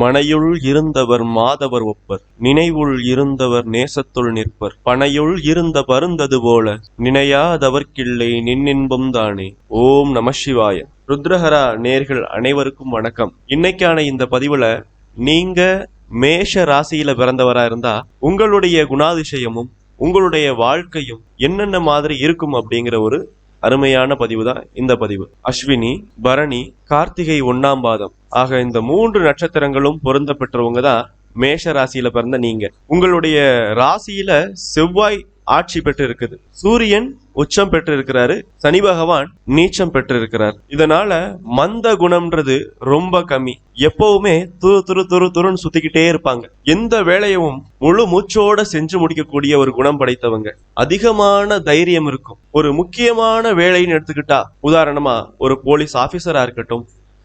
மனையுள் இருந்தவர் மாதவர் ஒப்பர் நினைவுள் இருந்தவர் நேசத்துள் நிற்பர். பனையுள் இருந்த பருந்தது போல நினையாதவர்க்கில்லை நின்னின்பம் தானே. ஓம் நம சிவாய. ருத்ரஹரா நேர்கள் அனைவருக்கும் வணக்கம். இன்னைக்கான இந்த பதிவுல நீங்க மேஷ ராசியில பிறந்தவரா இருந்தா உங்களுடைய குணாதிசயமும் உங்களுடைய வாழ்க்கையும் என்னென்ன மாதிரி இருக்கும் அப்படிங்கிற ஒரு அருமையான பதிவு தான் இந்த பதிவு. அஸ்வினி பரணி கார்த்திகை ஒன்னாம் பாதம். ஆக இந்த மூன்று நட்சத்திரங்களும் பொருந்த பெற்றவங்க தான் மேஷ ராசியில பிறந்த நீங்க உங்களுடைய ராசியில செவ்வாய் ஆட்சி பெற்று இருக்குது சூரியன் உச்சம் பெற்று இருக்கிறாரு சனி பகவான் நீச்சம் பெற்று இருக்கிறார் இதனால மந்த குணம்ன்றது ரொம்ப கம்மி. எப்பவுமே துரு துரு துரு துருன்னு சுத்திக்கிட்டே இருப்பாங்க. எந்த வேலையவும் முழு மூச்சோட செஞ்சு முடிக்கக்கூடிய ஒரு குணம் படைத்தவங்க. அதிகமான தைரியம் இருக்கும். ஒரு முக்கியமான வேலைன்னு எடுத்துக்கிட்டா உதாரணமா ஒரு போலீஸ் ஆபீசரா இருக்கட்டும்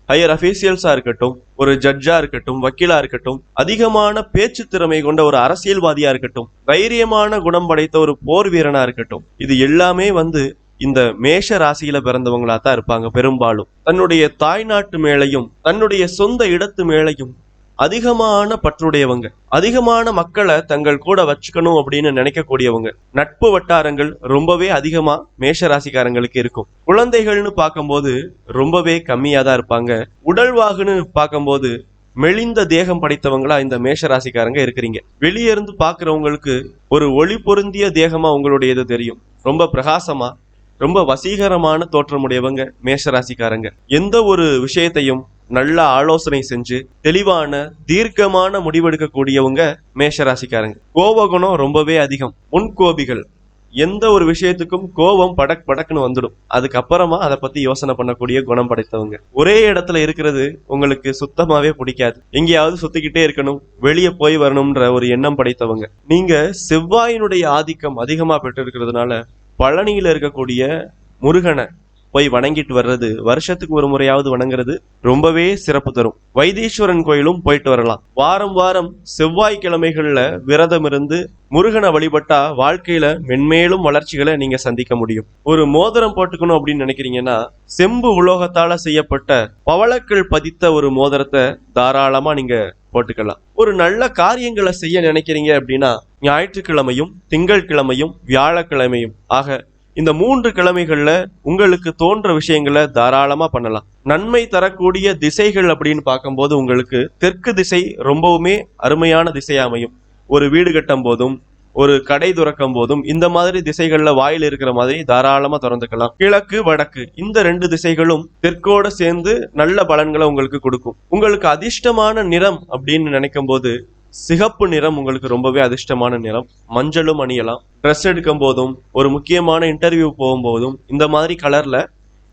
ஹையர் அஃபீஷியல்ஸா இருக்கட்டும் ஒரு ஜட்ஜா இருக்கட்டும் வக்கீலா இருக்கட்டும் அதிகமான பேச்சு திறமை கொண்ட ஒரு அரசியல்வாதியா இருக்கட்டும் தைரியமான குணம் படைத்த ஒரு போர் வீரனா இருக்கட்டும் இது எல்லாமே வந்து இந்த மேஷ ராசியில பிறந்தவங்களா தான் இருப்பாங்க பெரும்பாலும். தன்னுடைய தாய்நாட்டு மேலையும் தன்னுடைய சொந்த இடத்து மேலையும் அதிகமான பற்றுடையவங்க அதிகமான மக்களை தங்கள் கூட வச்சுக்கணும் அப்படின்னு நினைக்கக்கூடியவங்க நட்பு வட்டாரங்கள் ரொம்பவே அதிகமா மேஷ ராசிக்காரங்களுக்கு இருக்கும். குழந்தைகள்னு பார்க்கும்போது ரொம்பவே கம்மியா தான் இருப்பாங்க. உடல்வாகுன்னு பார்க்கும்போது மெலிந்த தேகம் படைத்தவங்களா இந்த மேஷ ராசிக்காரங்க இருக்கிறீங்க. வெளியே இருந்து பாக்குறவங்களுக்கு ஒரு ஒளி பொருந்திய தேகமா உங்களுடையது தெரியும். ரொம்ப பிரகாசமா ரொம்ப வசீகரமான தோற்றமுடையவங்க மேஷ ராசிக்காரங்க எந்த ஒரு விஷயத்தையும் நல்ல ஆலோசனை செஞ்சு தெளிவான தீர்க்கமான முடிவெடுக்கக்கூடியவங்க மேஷ ராசிக்காரங்க கோபகுணம் ரொம்பவே அதிகம். முன்கோபிகள் எந்த ஒரு விஷயத்துக்கும் கோபம் படக் படக்குன்னு வந்துடும். அதுக்கப்புறமா அதை பத்தி யோசனை பண்ணக்கூடிய குணம் படைத்தவங்க. ஒரே இடத்துல இருக்கிறது உங்களுக்கு சுத்தமாவே பிடிக்காது. எங்கேயாவது சுத்திக்கிட்டே இருக்கணும் வெளியே போய் வரணும்ன்ற ஒரு எண்ணம் படைத்தவங்க. நீங்க செவ்வாயினுடைய ஆதிக்கம் அதிகமா பெற்றிருக்கிறதுனால பழனியில இருக்கக்கூடிய முருகனை போய் வணங்கிட்டு வர்றது வருஷத்துக்கு ஒரு முறையாவது வணங்குறது ரொம்பவே சிறப்பு தரும். வைத்தீஸ்வரன் கோயிலும் போயிட்டு வரலாம். வாரம் வாரம் செவ்வாய்க்கிழமைகள்ல விரதம் இருந்து முருகனை வழிபட்டா வாழ்க்கையில மென்மேலும் வளர்ச்சிகளை நீங்க சந்திக்க முடியும். ஒரு மோதிரம் போட்டுக்கணும் அப்படின்னு நினைக்கிறீங்கன்னா செம்பு உலோகத்தால செய்யப்பட்ட பவளக்கள் பதித்த ஒரு மோதிரத்தை தாராளமா நீங்க போட்டுக்கலாம். ஒரு நல்ல காரியங்களை செய்ய நினைக்கிறீங்க அப்படின்னா ஞாயிற்றுக்கிழமையும் திங்கட்கிழமையும் வியாழக்கிழமையும். ஆக இந்த மூன்று கிழமைகளில் உங்களுக்கு தோன்ற விஷயங்களை தாராளமாக பண்ணலாம். நன்மை தரக்கூடிய திசைகள் அப்படின்னு பார்க்கும்போது உங்களுக்கு தெற்கு திசை ரொம்பவுமே அருமையான திசையாக அமையும். ஒரு வீடு கட்டும் போதும் ஒரு கடை துறக்கும் போதும் இந்த மாதிரி திசைகள்ல வாயில் இருக்கிற மாதிரி தாராளமா திறந்துக்கலாம். கிழக்கு வடக்கு இந்த ரெண்டு திசைகளும் தெற்கோட சேர்ந்து நல்ல பலன்களை உங்களுக்கு கொடுக்கும். உங்களுக்கு அதிர்ஷ்டமான நிறம் அப்படின்னு நினைக்கும் போது சிகப்பு நிறம் உங்களுக்கு ரொம்பவே அதிர்ஷ்டமான நிறம். மஞ்சளும் அணியலாம். ட்ரெஸ் எடுக்கும் போதும் ஒரு முக்கியமான இன்டர்வியூ போகும்போதும் இந்த மாதிரி கலர்ல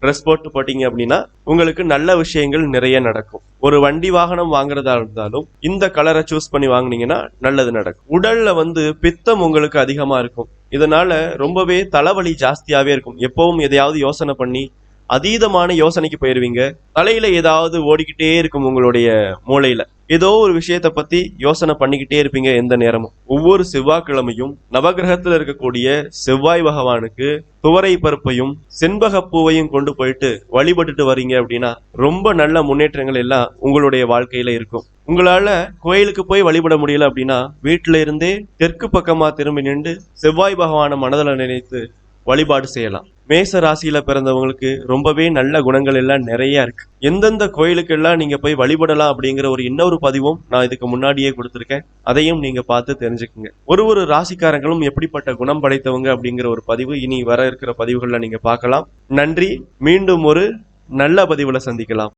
ட்ரெஸ் போட்டு போட்டீங்க அப்படின்னா உங்களுக்கு நல்ல விஷயங்கள் நிறைய நடக்கும். ஒரு வண்டி வாகனம் வாங்குறதா இருந்தாலும் இந்த கலரை சூஸ் பண்ணி வாங்குனீங்கன்னா நல்லது நடக்கும். உடல்ல வந்து பித்தம் உங்களுக்கு அதிகமா இருக்கும். இதனால ரொம்பவே தலைவலி ஜாஸ்தியாவே இருக்கும். எப்பவும் எதையாவது யோசனை பண்ணி அதீதமான யோசனைக்கு போயிடுவீங்க தலையில ஏதாவது ஓடிக்கிட்டே இருக்கும் உங்களுடைய மூளையில. ஏதோ ஒரு விஷயத்த பத்தி யோசனை பண்ணிக்கிட்டே இருப்பீங்க எந்த நேரமும். ஒவ்வொரு செவ்வாய்க்கிழமையும் நவகிரகத்துல இருக்கக்கூடிய செவ்வாய் பகவானுக்கு துவரை பருப்பையும் செண்பக பூவையும் கொண்டு போயிட்டு வழிபட்டுட்டு வரீங்க அப்படின்னா ரொம்ப நல்ல முன்னேற்றங்கள் எல்லாம் உங்களுடைய வாழ்க்கையில இருக்கும். உங்களால கோயிலுக்கு போய் வழிபட முடியல அப்படின்னா வீட்டுல இருந்தே தெற்கு பக்கமா திரும்பி நின்று செவ்வாய் பகவானை மனதில் நினைத்து வழிபாடு செய்யலாம். மேச ராசியில பிறந்தவங்களுக்கு ரொம்பவே நல்ல குணங்கள் எல்லாம் நிறைய இருக்கு. எந்தெந்த கோயிலுக்கு எல்லாம் நீங்க போய் வழிபடலாம் அப்படிங்கிற ஒரு இன்னொரு பதிவும் நான் இதுக்கு முன்னாடியே கொடுத்துருக்கேன். அதையும் நீங்க பார்த்து தெரிஞ்சுக்குங்க. ஒரு ஒரு ராசிக்காரங்களும் எப்படிப்பட்ட குணம் படைத்தவங்க அப்படிங்கிற ஒரு பதிவு இனி வர இருக்கிற பதிவுகள்ல நீங்க பார்க்கலாம். நன்றி. மீண்டும் ஒரு நல்ல பதிவுல சந்திக்கலாம்.